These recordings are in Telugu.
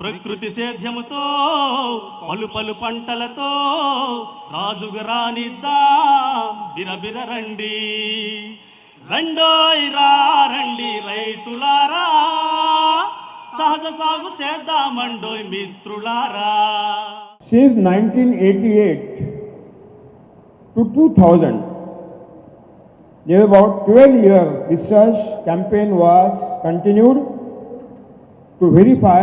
ప్రకృతి సేద్యముతో పలు పలు పంటలతో రాజుగ రానిద్దా? బిరబిర రండి. రెండోయ్ రండి రైతులారా. సహజ సాగు చేద్దామండోయ్ మిత్రులారా. Since nineteen eighty eight to two thousand there about twelve year research campaign was continued to verify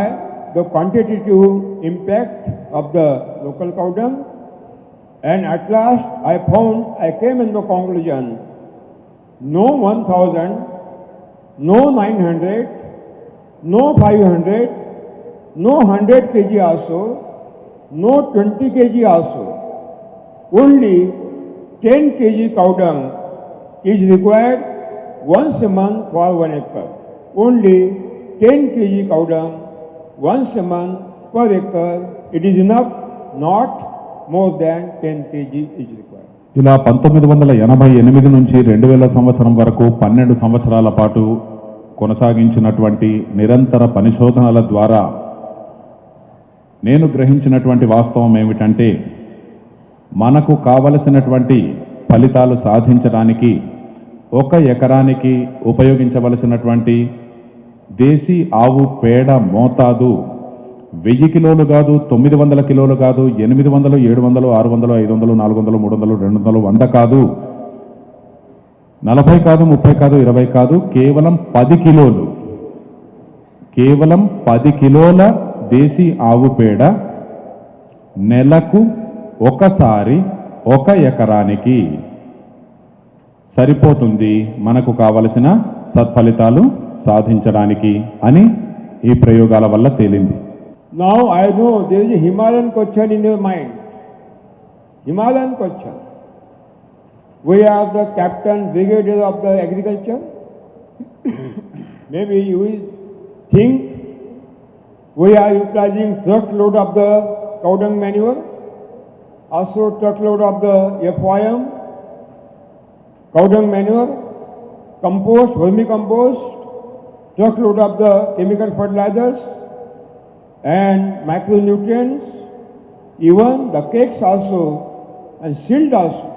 the quantitative impact of the local cow dung and at last I found, I came in the conclusion, no 1000, no 900, no 500, no 100 kg also, no 20 kg also. Only 10 kg cow dung is required once a month for one acre. Only 10 kg cow dung once a month per acre. It is enough, not more than 10 kg is required. ఇలా పంతొమ్మిది వందల ఎనభై ఎనిమిది నుంచి రెండు వేల సంవత్సరం వరకు పన్నెండు సంవత్సరాల పాటు కొనసాగించినటువంటి నిరంతర పరిశోధనల ద్వారా నేను గ్రహించినటువంటి వాస్తవం ఏమిటంటే మనకు కావలసినటువంటి ఫలితాలు సాధించడానికి ఒక ఎకరానికి ఉపయోగించవలసినటువంటి దేశీ ఆవు పేడ మోతాదు. వెయ్యి కిలోలు కాదు తొమ్మిది వందల కిలోలు కాదు ఎనిమిది వందలు ఏడు వందలు ఆరు వందలు ఐదు వందలు నాలుగు వందలు మూడు వందలు రెండు వందలు వంద కాదు. నలభై కాదు ముప్పై కాదు ఇరవై కాదు కేవలం పది కిలోలు. కేవలం పది కిలోల దేశీ ఆవు పేడ నెలకు ఒకసారి ఒక ఎకరానికి. సరిపోతుంది మనకు కావలసిన సత్ఫలితాలు? సాధించడానికి అని ఈ ప్రయోగాల వల్ల తేలింది now I know there is Himalayan question in your mind Himalayan question we are the captain brigadier of the agriculture maybe you think we are utilizing truck load of the cow dung manure also truck load of the FIM cow dung manure compost vermicompost truckload of the chemical fertilizers, and macronutrients, even the cakes also, and shield also.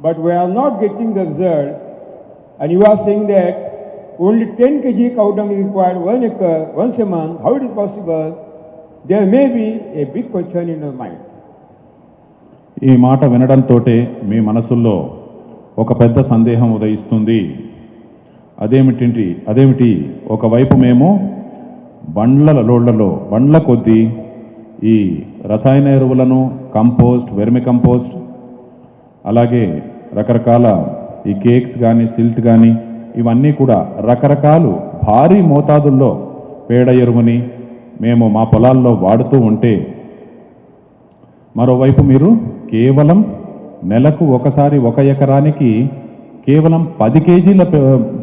But we are not getting the result, and you are saying that only 10 kg cow dung is required one acre once a month. How it is possible? There may be a big question in your mind. ఈ మాట వినడంతో మీ మనసుల్లో ఒక పెద్ద సందేహం ఉదయిస్తుంది అదేమిటి అదేమిటి? ఒకవైపు మేము బండ్ల లోడ్లలో బండ్ల కొద్దీ ఈ రసాయన ఎరువులను కంపోస్ట్ వెర్మి కంపోస్ట్ అలాగే రకరకాల ఈ కేక్స్ కానీ సిల్ట్ కానీ ఇవన్నీ కూడా రకరకాలు భారీ మోతాదుల్లో పేడ ఎరువుని మేము మా పొలాల్లో వాడుతూ ఉంటే మరోవైపు మీరు కేవలం నెలకు ఒకసారి ఒక ఎకరానికి కేవలం పది కేజీల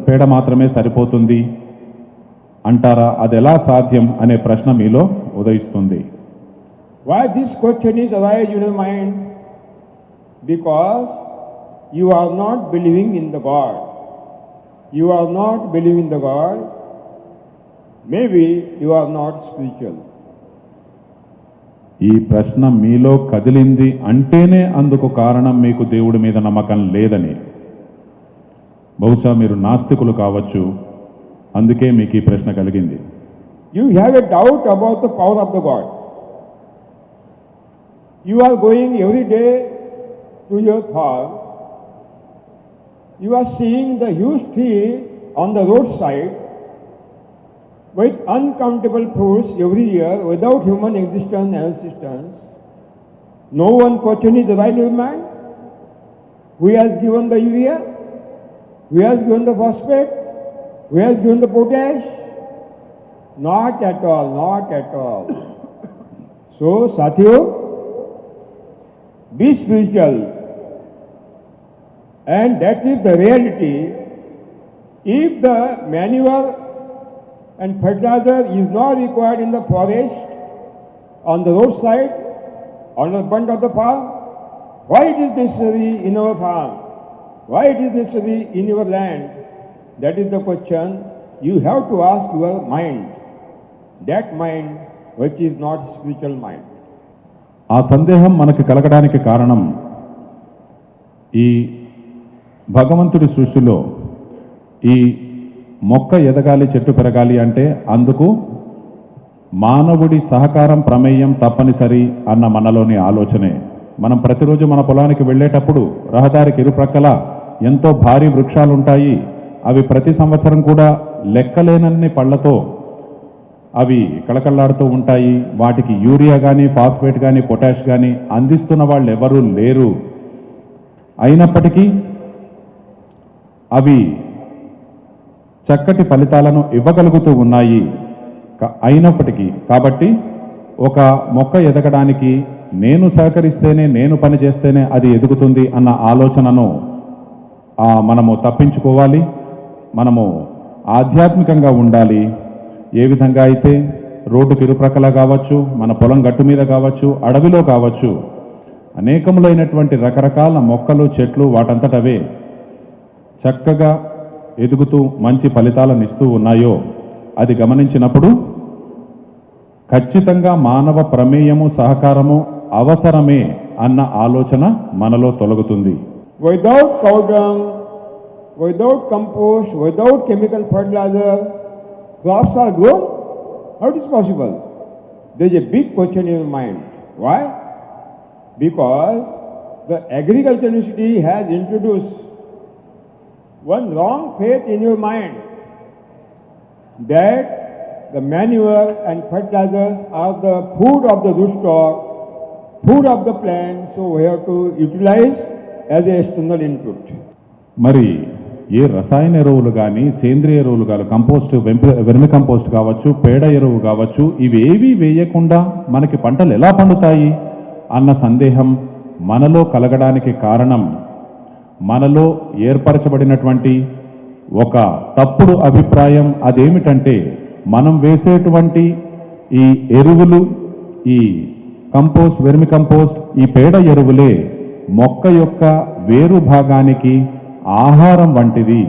పేడ మాత్రమే సరిపోతుంది అంటారా? అది ఎలా సాధ్యం అనే ప్రశ్న మీలో ఉదయిస్తుంది. Why this question is arise your mind because you are not believing in the God you are not believing in the God maybe you are not spiritual ఈ ప్రశ్న మీలో కదిలింది అంటేనే అందుకు కారణం మీకు దేవుడి మీద నమ్మకం లేదని. బహుశా మీరు నాస్తికులు కావచ్చు అందుకే మీకు ఈ ప్రశ్న కలిగింది You have a doubt about the power of the God. You are going every day to your farm. You are seeing the huge tree on the roadside with uncountable fruits every year without human existence and assistance. No one question is right in your mind. Who has given the urea? Who has given the phosphate? Who has given the potash? Not at all, not at all. so, Sathiyo, be spiritual. And that is the reality. If the manure and fertilizer is not required in the forest, on the roadside, on the front of the farm, why it is necessary in our farm? Why it is necessary in your land? That is the question you have to ask your mind. That mind which is not spiritual mind. ఆ సందేహం మనకు కలగడానికి కారణం ఈ భగవంతుడి సృష్టిలో ఈ మొక్క ఎదగాలి చెట్టు పెరగాలి అంటే అందుకు మానవుడి సహకారం ప్రమేయం తప్పనిసరి అన్న మనలోని ఆలోచనే మనం ప్రతిరోజు మన పొలానికి వెళ్ళేటప్పుడు రహదారికి ఇరుప్రక్కల ఎంతో భారీ వృక్షాలు ఉంటాయి అవి ప్రతి సంవత్సరం కూడా లెక్కలేనన్ని పళ్ళతో అవి కళకళలాడుతూ ఉంటాయి. వాటికి యూరియా కానీ ఫాస్ఫేట్ కానీ పొటాష్ కానీ అందిస్తున్న వాళ్ళు ఎవరూ లేరు. అయినప్పటికీ అవి చక్కటి ఫలితాలను ఇవ్వగలుగుతూ ఉన్నాయి. అయినప్పటికీ కాబట్టి ఒక మొక్క ఎదగడానికి నేను సహకరిస్తేనే నేను పని చేస్తేనే అది ఎదుగుతుంది అన్న ఆలోచనను మనము తప్పించుకోవాలి మనము ఆధ్యాత్మికంగా ఉండాలి. ఏ విధంగా అయితే రోడ్డుకి ఇరుప్రక్కల కావచ్చు మన పొలం గట్టు మీద కావచ్చు అడవిలో కావచ్చు అనేకములైనటువంటి రకరకాల మొక్కలు చెట్లు వాటంతటవే చక్కగా ఎదుగుతూ మంచి ఫలితాలను ఇస్తూ ఉన్నాయో అది గమనించినప్పుడు ఖచ్చితంగా మానవ ప్రమేయము సహకారము అవసరమే అన్న ఆలోచన మనలో తొలగుతుంది. Without cow dung, without compost, without chemical fertilizer, crops are grown? How it is possible? There is a big question in your mind. Why? Because the agriculture university has introduced one wrong faith in your mind that the manure and fertilizers are the food of the rootstock, food of the plant, so we have to utilize as a external మరి ఏ రసాయన ఎరువులు కానీ సేంద్రియ ఎరువులు కానీ కంపోస్ట్ వెంప- వెర్మి కంపోస్ట్ కావచ్చు పేడ ఎరువు కావచ్చు ఇవేవి వేయకుండా మనకి పంటలు ఎలా పండుతాయి అన్న సందేహం మనలో కలగడానికి కారణం మనలో ఏర్పరచబడినటువంటి ఒక తప్పుడు అభిప్రాయం అదేమిటంటే మనం వేసేటువంటి ఈ ఎరువులు ఈ కంపోస్ట్ వెర్మి కంపోస్ట్ ఈ పేడ ఎరువులే మొక్క యొక్క వేరు భాగానికి ఆహారం వంటిది.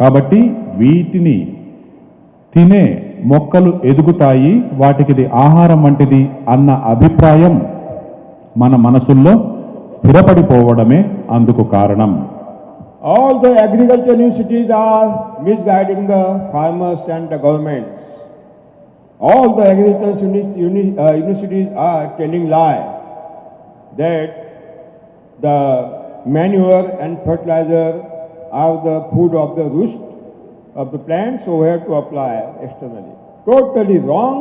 కాబట్టి వీటిని తినే మొక్కలు ఎదుగుతాయి వాటికిది ఆహారం వంటిది అన్న అభిప్రాయం మన మనసుల్లో స్థిరపడిపోవడమే అందుకు కారణం. All the agriculture universities are misguiding the farmers and the government all the agriculture universities are telling lie that the manure and fertilizer are the food of the roost of the plant, so we have to apply externally. Totally wrong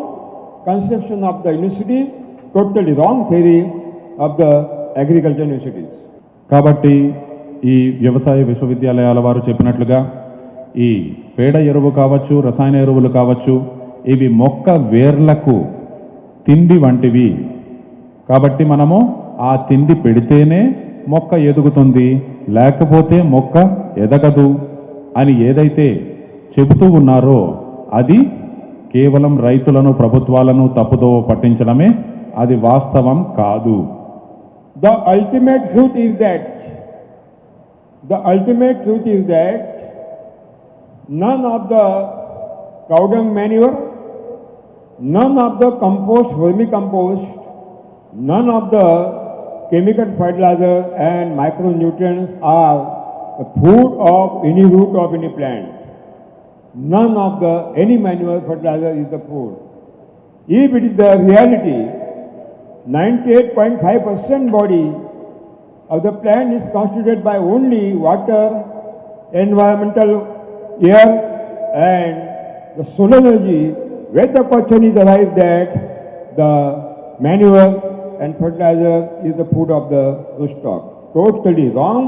conception of the universities, totally wrong theory of the agriculture universities. కాబట్టి ఈ వ్యవసాయ విశ్వవిద్యాలయాల వారు చెప్పినట్లుగా ఈ పేడ ఎరువు కావచ్చు రసాయన ఎరువులు కావచ్చు ఇవి మొక్క వేర్లకు తిండి వంటివి కాబట్టి మనము ఆ తిండి పెడితేనే మొక్క ఎదుగుతుంది లేకపోతే మొక్క ఎదగదు అని ఏదైతే చెబుతూ ఉన్నారో అది కేవలం రైతులను ప్రభుత్వాలను తప్పుతో పట్టించడమే అది వాస్తవం కాదు. The ultimate truth is that the ultimate truth is that none of the cow dung manure none of the compost vermicompost none of the chemical fertilizer and micronutrients are the food of any root of any plant. None of the, any manual fertilizer is the food. If it is the reality, 98.5% body of the plant is constituted by only water, environmental air and the solar energy. Where the question is arrived that the manure and fertilizer is the food of the rootstock. Totally wrong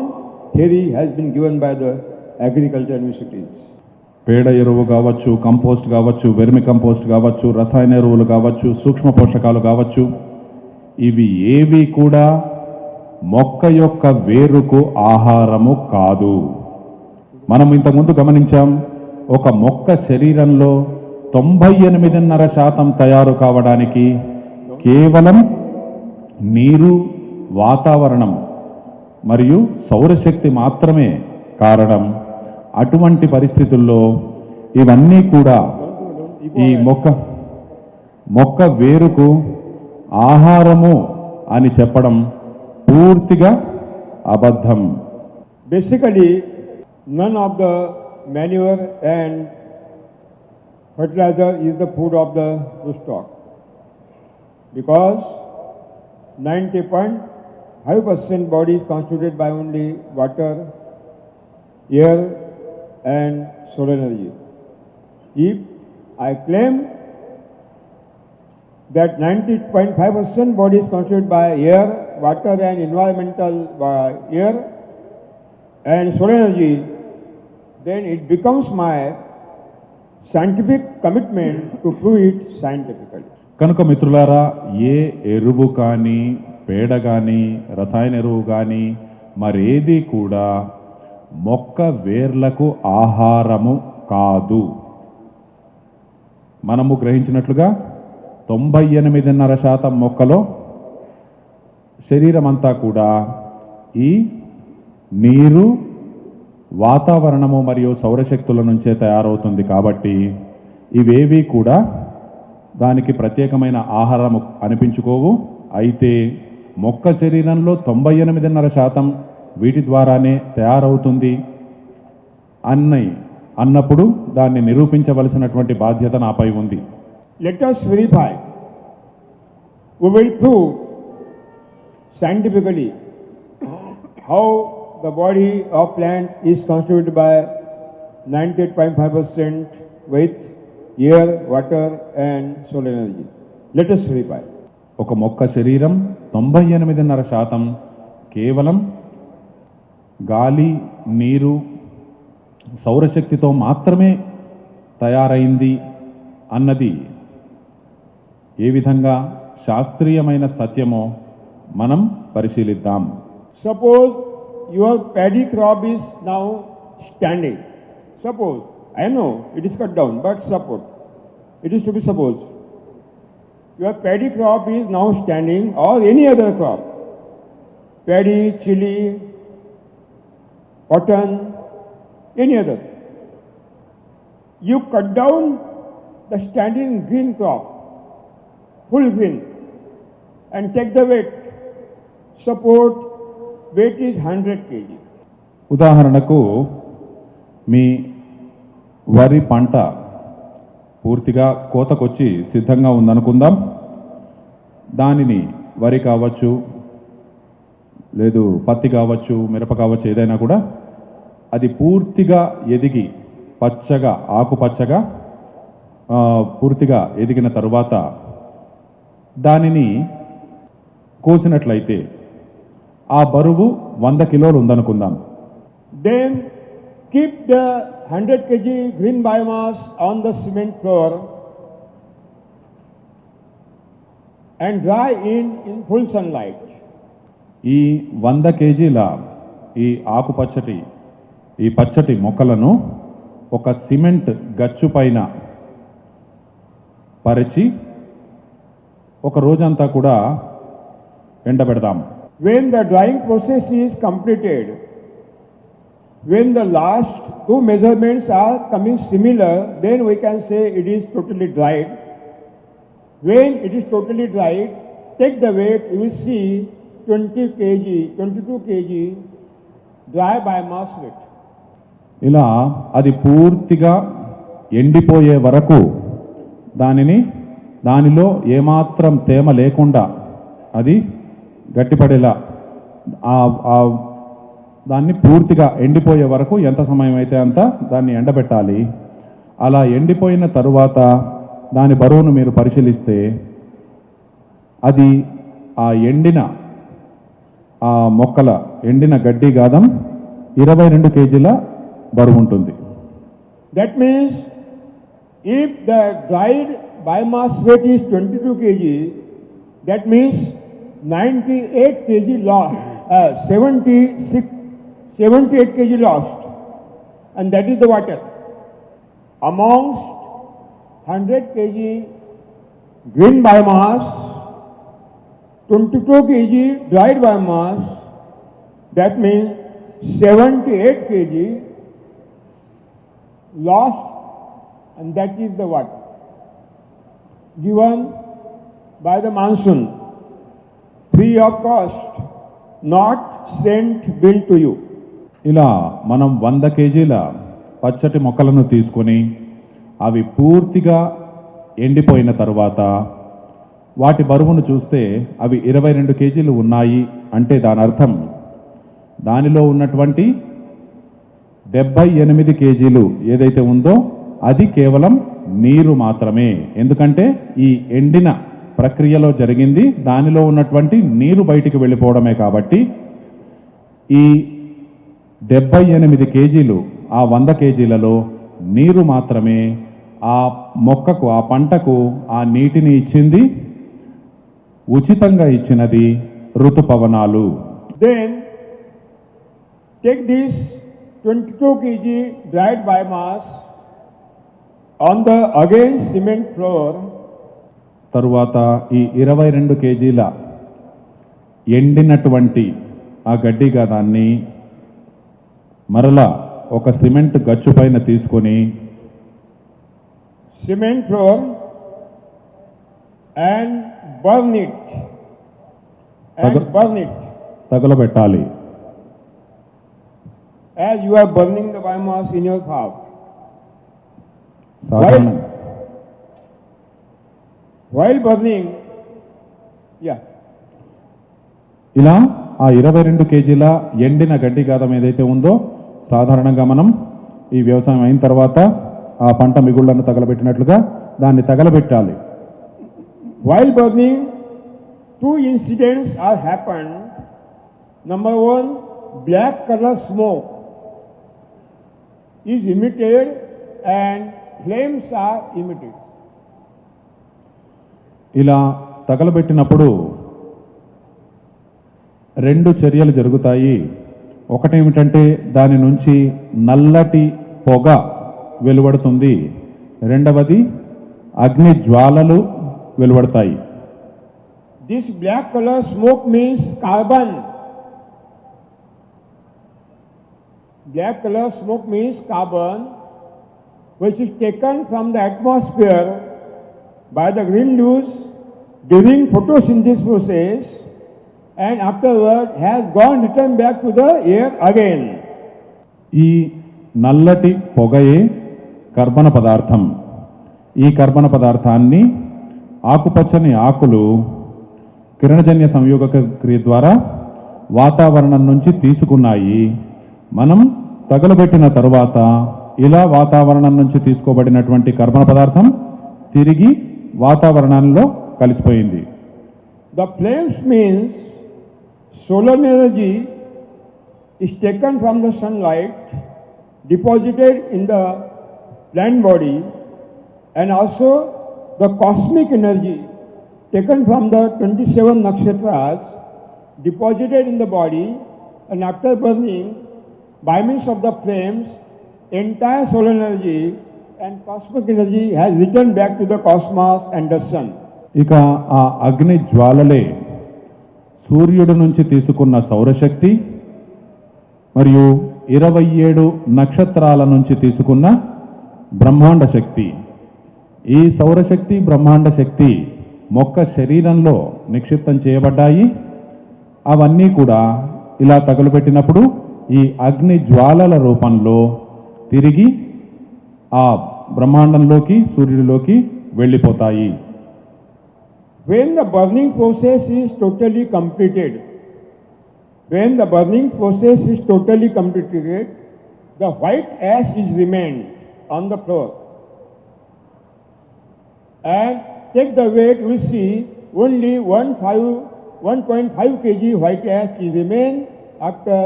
theory has been given by the agriculture universities. పేడ ఎరువు కావచ్చు కంపోస్ట్ కావచ్చు వెర్మి కంపోస్ట్ కావచ్చు రసాయన ఎరువులు కావచ్చు సూక్ష్మ పోషకాలు కావచ్చు ఇవి ఏవి కూడా మొక్క యొక్క వేరుకు ఆహారము కాదు మనం ఇంతకుముందు గమనించాం ఒక మొక్క శరీరంలో తొంభై ఎనిమిదిన్నర శాతం తయారు కావడానికి కేవలం నీరు వాతావరణం మరియు సౌరశక్తి మాత్రమే కారణం అటువంటి పరిస్థితుల్లో ఇవన్నీ కూడా ఈ మొక్క మొక్క వేరుకు ఆహారము అని చెప్పడం పూర్తిగా అబద్ధం basically none of the manure and fertilizer is the food of the stock. Because 90.5% body is constituted by only water, air and solar energy. If I claim that 90.5% body is constituted by air, water and environmental uh, air and solar energy, then it becomes my scientific commitment to prove it scientifically. కనుక మిత్రులారా ఏ ఎరువు కానీ పేడ కానీ రసాయన ఎరువు కానీ మరేది కూడా మొక్క వేర్లకు ఆహారము కాదు. మనము గ్రహించినట్లుగా తొంభై ఎనిమిదిన్నర శాతం మొక్కలో శరీరం అంతా కూడా ఈ నీరు వాతావరణము మరియు సౌరశక్తుల నుంచే తయారవుతుంది కాబట్టి ఇవేవి కూడా దానికి ప్రత్యేకమైన ఆహారము అనిపించుకోవు. అయితే మొక్క శరీరంలో తొంభై ఎనిమిదిన్నర శాతం వీటి ద్వారానే తయారవుతుంది. అన్నై అన్నప్పుడు దాన్ని నిరూపించవలసినటువంటి బాధ్యత నాపై ఉంది. Let us verify. We will prove scientifically how the body of plant is constituted by 98.5% with air water and solar energy latest రిపాయ్ ఒక మొక్క శరీరం తొంభై ఎనిమిదిన్నర శాతం కేవలం గాలి నీరు సౌరశక్తితో మాత్రమే తయారైంది అన్నది ఏ విధంగా శాస్త్రీయమైన సత్యమో మనం పరిశీలిద్దాం. Suppose your paddy crop is now standing suppose I know it is cut down, but suppose, it is to be supposed. Your paddy crop is now standing or any other crop. Paddy, chili, cotton, any other. You cut down the standing green crop, full green, and take the weight. Support weight is 100 kg. ఉదాహరణకు మీ వరి పంట పూర్తిగా కోతకొచ్చి సిద్ధంగా ఉందనుకుందాం. దానిని వరి కావచ్చు లేదు పత్తి కావచ్చు మిరప కావచ్చు ఏదైనా కూడా అది పూర్తిగా ఎదిగి పచ్చగా ఆకుపచ్చగా పూర్తిగా ఎదిగిన తరువాత దానిని కోసినట్లయితే ఆ బరువు వంద కిలోలు ఉందనుకుందాం. Then keep the 100 kg green biomass on the cement floor and dry in in full sunlight. ఈ వంద కేజీల ఈ ఆకుపచ్చటి ఈ పచ్చటి మొక్కలను ఒక సిమెంట్ గచ్చు పైన పరిచి ఒక రోజంతా కూడా ఎండబెడదాం When the drying process is completed, when the last two measurements are coming similar, then we can say it is totally dried. When it is totally dried, take the weight, you will see 20 kg, 22 kg dry biomass weight. ఇలా అది పూర్తిగా ఎండిపోయే వరకు దానిని దానిలో ఏమాత్రం తేమ లేకుండా అది గట్టిపడేలా దాన్ని పూర్తిగా ఎండిపోయే వరకు ఎంత సమయం అయితే అంత దాన్ని ఎండబెట్టాలి. అలా ఎండిపోయిన తరువాత దాని బరువును మీరు పరిశీలిస్తే అది ఆ ఎండిన ఆ మొక్కల ఎండిన గడ్డి గాదం ఇరవై రెండు కేజీల బరువు ఉంటుంది. That means if the dried biomass weight is twenty two KG that means ninety eight KG law seventy six 78 kg lost, and that is the water. Amongst 100 kg green biomass, 22 kg dried biomass, that means 78 kg lost, and that is the what? Given by the monsoon, free of cost, not sent bill to you. ఇలా మనం వంద కేజీల పచ్చటి మొక్కలను తీసుకొని అవి పూర్తిగా ఎండిపోయిన తర్వాత వాటి బరువును చూస్తే అవి ఇరవై రెండు కేజీలు ఉన్నాయి అంటే దాని అర్థం. దానిలో ఉన్నటువంటి డెబ్బై ఎనిమిది కేజీలు ఏదైతే ఉందో అది కేవలం నీరు మాత్రమే. ఎందుకంటే ఈ ఎండిన ప్రక్రియలో జరిగింది దానిలో ఉన్నటువంటి నీరు బయటికి వెళ్ళిపోవడమే కాబట్టి ఈ డెబ్బై ఎనిమిది కేజీలు ఆ వంద కేజీలలో నీరు మాత్రమే ఆ మొక్కకు ఆ పంటకు ఆ నీటిని ఇచ్చింది ఉచితంగా ఇచ్చినది ఋతుపవనాలు. Then take this 22 kg dried biomass on the again cement floor. తరువాత ఈ ఇరవై రెండు కేజీల ఎండినటువంటి ఆ గడ్డి గదాన్ని మరలా ఒక సిమెంట్ గచ్చు పైన తీసుకొని burn it and Tagal- burn it తగలబెట్టాలి as you are burning the biomass in your farm. సాధారణ While burning, yeah, ఇలా ఆ ఇరవై రెండు కేజీల ఎండిన గడ్డి గాదం ఏదైతే ఉందో సాధారణంగా మనం ఈ వ్యవసాయం అయిన తర్వాత ఆ పంట మిగుళ్ళను తగలబెట్టినట్లుగా దాన్ని తగలబెట్టాలి. While burning two incidents are happen number one black colour smoke is emitted and flames are emitted ఇలా తగలబెట్టినప్పుడు రెండు చర్యలు జరుగుతాయి. ఒకటేమిటంటే దాని నుంచి నల్లటి పొగ వెలువడుతుంది. రెండవది అగ్ని జ్వాలలు వెలువడతాయి. This black colour smoke means carbon black colour smoke means carbon which is taken from the atmosphere by the green leaves during photosynthesis process and afterward has gone return back to the air again. ఈ నల్లటి పొగయే కర్బన పదార్థం. ఈ కర్బన పదార్థాన్ని ఆకుపచ్చని ఆకులు కిరణజన్య సంయోగక క్రియ ద్వారా వాతావరణం నుంచి తీసుకున్నాయి. మనం తగలబెట్టిన తరువాత ఇలా వాతావరణం నుంచి తీసుకోబడినటువంటి కర్బన పదార్థం తిరిగి వాతావరణంలో కలిసిపోయింది. The flames means solar energy is taken from the sunlight, deposited in the plant body, and also the cosmic energy taken from the 27 nakshatras, deposited in the body, and after burning, by means of the flames, entire solar energy and cosmic energy has returned back to the cosmos and the sun. ఇక ఆ అగ్ని జ్వాలలే సూర్యుడి నుంచి తీసుకున్న సౌరశక్తి మరియు ఇరవై ఏడు నక్షత్రాల నుంచి తీసుకున్న బ్రహ్మాండ శక్తి. ఈ సౌరశక్తి బ్రహ్మాండ శక్తి మొక్క శరీరంలో నిక్షిప్తం చేయబడ్డాయి. అవన్నీ కూడా ఇలా తగులుపెట్టినప్పుడు ఈ అగ్ని జ్వాలల రూపంలో తిరిగి ఆ బ్రహ్మాండంలోకి సూర్యుడిలోకి వెళ్ళిపోతాయి. When the burning process is totally completed, when the burning process is totally completed, the white ash is remained on the floor. And take the weight, we see only one five, 1.5 kg white ash is remain after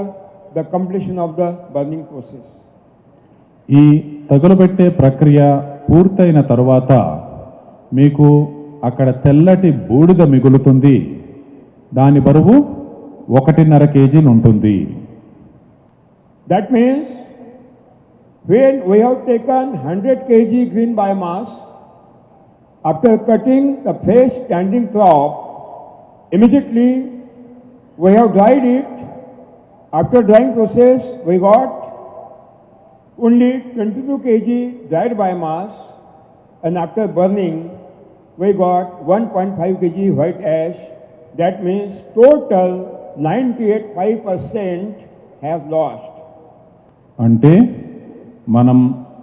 the completion of the burning process. ఈ తగులబెట్టే ప్రక్రియ పూర్తయిన తరువాత మీకు అక్కడ తెల్లటి బూడిద మిగులుతుంది దాని బరువు ఒకటిన్నర కేజీలు ఉంటుంది That means when we have taken 100 kg green biomass, after cutting the fresh standing crop, immediately we have dried it. After drying process, we got only 22 kg dried biomass and after burning, we got 1.5 kg white ash. That means total 98.5% have lost. అంటే మనం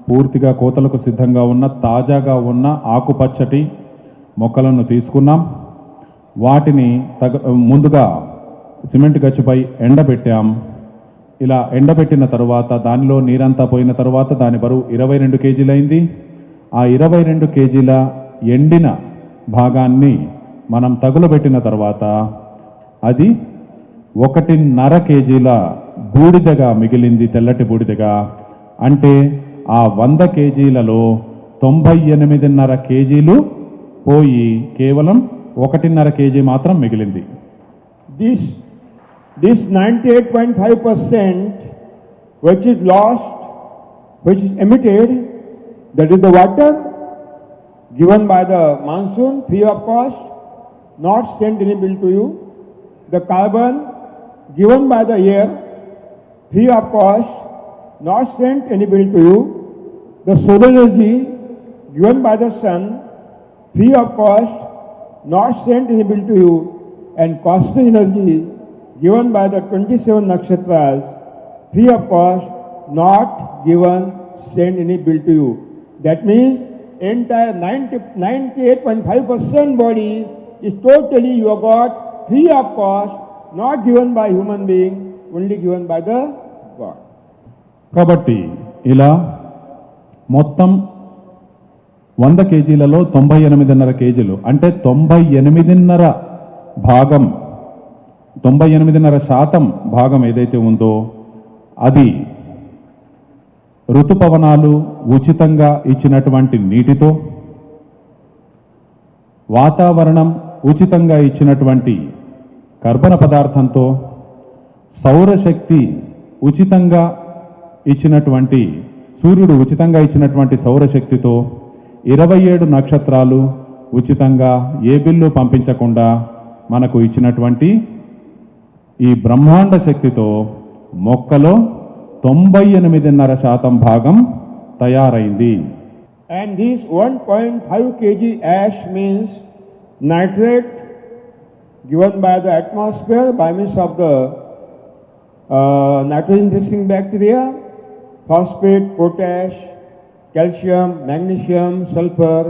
పూర్తిగా కోతలకు సిద్ధంగా ఉన్న తాజాగా ఉన్న ఆకుపచ్చటి మొక్కలను తీసుకున్నాం వాటిని తగ ముందుగా సిమెంట్ గచ్చుపై ఎండబెట్టాం ఇలా ఎండబెట్టిన తర్వాత దానిలో నీరంతా పోయిన తర్వాత దాని బరువు ఇరవై రెండు కేజీలైంది ఆ ఇరవై రెండు కేజీల ఎండిన భాగాన్ని మనం తగులబెట్టిన తర్వాత అది ఒకటిన్నర కేజీల బూడిదగా మిగిలింది తెల్లటి బూడిదగా. అంటే ఆ వంద కేజీలలో తొంభై ఎనిమిదిన్నర కేజీలు పోయి కేవలం ఒకటిన్నర కేజీ మాత్రం మిగిలింది. This this ninety eight point five percent which is lost which is emitted that is the water given by the monsoon free of cost, not sent any bill to you. The carbon given by the air free of cost, not sent any bill to you. The solar energy given by the sun free of cost, not sent any bill to you, and cosmic energy given by the 27 nakshatras, free of cost, not given, sent any bill to you. That means entire 90, 98.5% body is totally you have got free of cost, not given by human being, only given by the God. కాబట్టి ఇలా మొత్తం వంద కేజీలలో తొంభై ఎనిమిదిన్నర కేజీలు అంటే తొంభై ఎనిమిదిన్నర భాగం తొంభై ఎనిమిదిన్నర శాతం భాగం ఏదైతే ఉందో అది ఋతుపవనాలు ఉచితంగా ఇచ్చినటువంటి నీటితో వాతావరణం ఉచితంగా ఇచ్చినటువంటి కర్బన పదార్థంతో సౌరశక్తి ఉచితంగా ఇచ్చినటువంటి సూర్యుడు ఉచితంగా ఇచ్చినటువంటి సౌరశక్తితో ఇరవై ఏడు నక్షత్రాలు ఉచితంగా ఏ బిల్లు పంపించకుండా మనకు ఇచ్చినటువంటి ఈ బ్రహ్మాండ శక్తితో మొక్కలో తొంభై ఎనిమిదిన్నర శాతం భాగం తయారైంది And this 1.5 kg ash means nitrate given by the atmosphere by means of the uh, nitrogen fixing bacteria, phosphate, potash, calcium, magnesium, sulfur,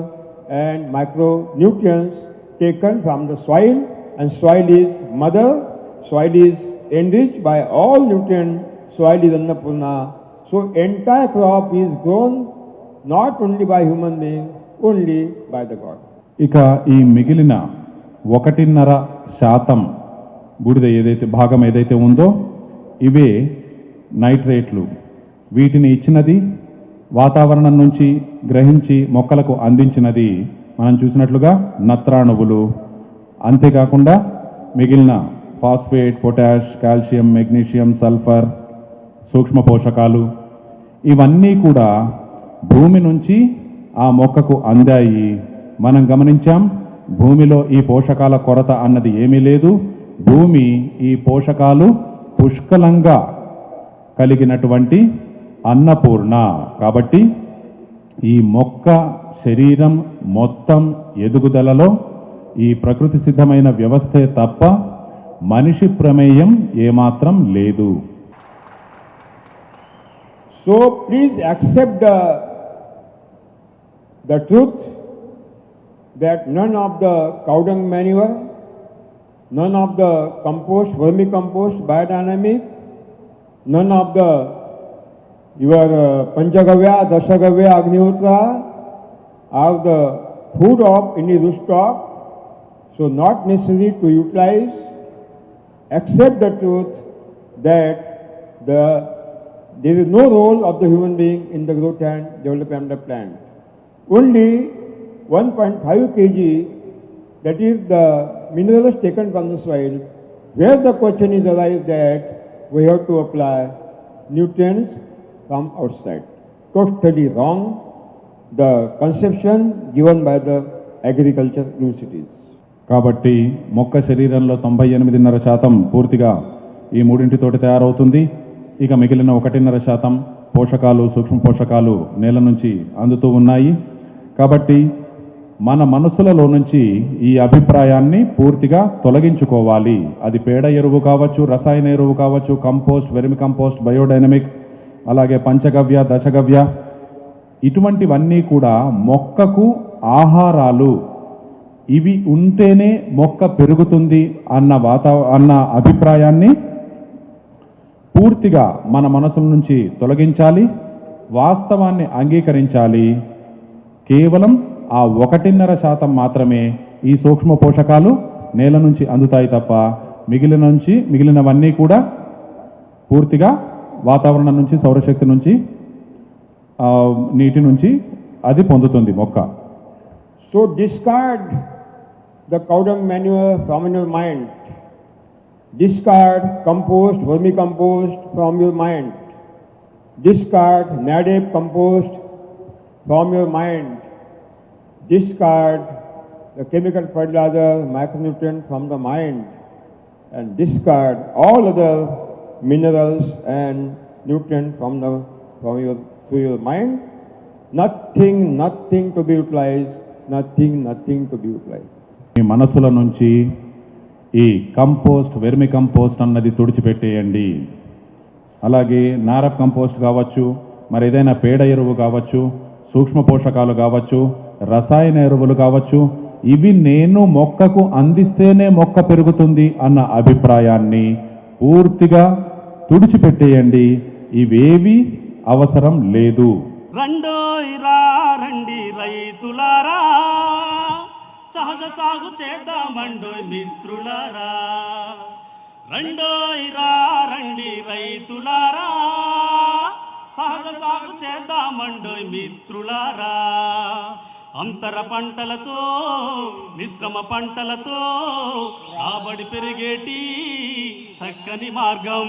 and micronutrients taken from the soil. And soil is mother, soil is enriched by all nutrients, soil is Annapurna. So entire crop is grown not only by human being, only by the God. ఇక ఈ మిగిలిన ఒకటిన్నర శాతం బూడిద ఏదైతే భాగం ఏదైతే ఉందో ఇవే నైట్రేట్లు వీటిని ఇచ్చినది వాతావరణం నుంచి గ్రహించి మొక్కలకు అందించినది మనం చూసినట్లుగా నత్రాణువులు అంతేకాకుండా మిగిలిన phosphate potash calcium magnesium sulphur సూక్ష్మ పోషకాలు ఇవన్నీ కూడా భూమి నుంచి ఆ మొక్కకు అందాయి. మనం గమనించాం భూమిలో ఈ పోషకాల కొరత అన్నది ఏమీ లేదు. భూమి ఈ పోషకాలు పుష్కలంగా కలిగినటువంటి అన్నపూర్ణ. కాబట్టి ఈ మొక్క శరీరం మొత్తం ఎదుగుదలలో ఈ ప్రకృతి సిద్ధమైన వ్యవస్థే తప్ప మనిషి ప్రమేయం ఏమాత్రం లేదు. So please accept the, the truth that none of the cow dung manure, none of the compost, vermicompost, biodynamic, none of the your uh, Panchagavya, Dasagavya, Agnihotra are the food of any roostock, so not necessary to utilize. Accept the truth that the there is no role of the human being in the growth and development of the plant. Only 1.5 kg, that is the minerals taken from the soil, where the question is arise that we have to apply nutrients from outside. Totally wrong, the conception given by the agriculture universities. కాబట్టి మొక్క శరీరంలో తొంభై ఎనిమిదిన్నర శాతం పూర్తిగా ఈ మూడింటితోటి తయారవుతుంది ఇక మిగిలిన ఒకటిన్నర శాతం పోషకాలు సూక్ష్మ పోషకాలు నేల నుంచి అందుతూ ఉన్నాయి. కాబట్టి మన మనసులలో నుంచి ఈ అభిప్రాయాన్ని పూర్తిగా తొలగించుకోవాలి. అది పేడ ఎరువు కావచ్చు రసాయన ఎరువు కావచ్చు కంపోస్ట్ వెరిమి కంపోస్ట్ బయోడైనమిక్ అలాగే పంచగవ్య దశగవ్య ఇటువంటివన్నీ కూడా మొక్కకు ఆహారాలు. ఇవి ఉంటేనే మొక్క పెరుగుతుంది అన్న వాతా అన్న అభిప్రాయాన్ని పూర్తిగా మన మనసు నుంచి తొలగించాలి వాస్తవాన్ని అంగీకరించాలి కేవలం ఆ ఒకటిన్నర శాతం మాత్రమే ఈ సూక్ష్మ పోషకాలు నేల నుంచి అందుతాయి తప్ప మిగిలిన నుంచి మిగిలినవన్నీ కూడా పూర్తిగా వాతావరణం నుంచి సౌరశక్తి నుంచి నీటి నుంచి అది పొందుతుంది మొక్క so discard the cow dung from your mind. Discard compost, vermicompost from your mind. Discard NADEP compost from your mind. Discard the chemical fertilizer, micronutrient from the mind. And discard all other minerals and nutrients from the from your through your mind. Nothing, nothing to be utilized. Nothing, nothing to be utilized. మీ మనసుల నుంచి ఈ కంపోస్ట్ వెర్మి కంపోస్ట్ అన్నది తుడిచిపెట్టేయండి. అలాగే నారప్ కంపోస్ట్ కావచ్చు మరి ఏదైనా పేడ ఎరువు కావచ్చు సూక్ష్మ పోషకాలు కావచ్చు రసాయన ఎరువులు కావచ్చు ఇవి నేను మొక్కకు అందిస్తేనే మొక్క పెరుగుతుంది అన్న అభిప్రాయాన్ని పూర్తిగా తుడిచిపెట్టేయండి. ఇవేవి అవసరం లేదు. రండోయ్ రండి రైతులారా. సహజ సాగు చేద్దామండోయ్ మిత్రులారా. రండోయ్ రా రండి రైతులారా. సహజ సాగు చేద్దామండోయ్ మిత్రులారా. అంతర పంటలతో మిశ్రమ పంటలతో రాబడి పెరిగేటి చక్కని మార్గం.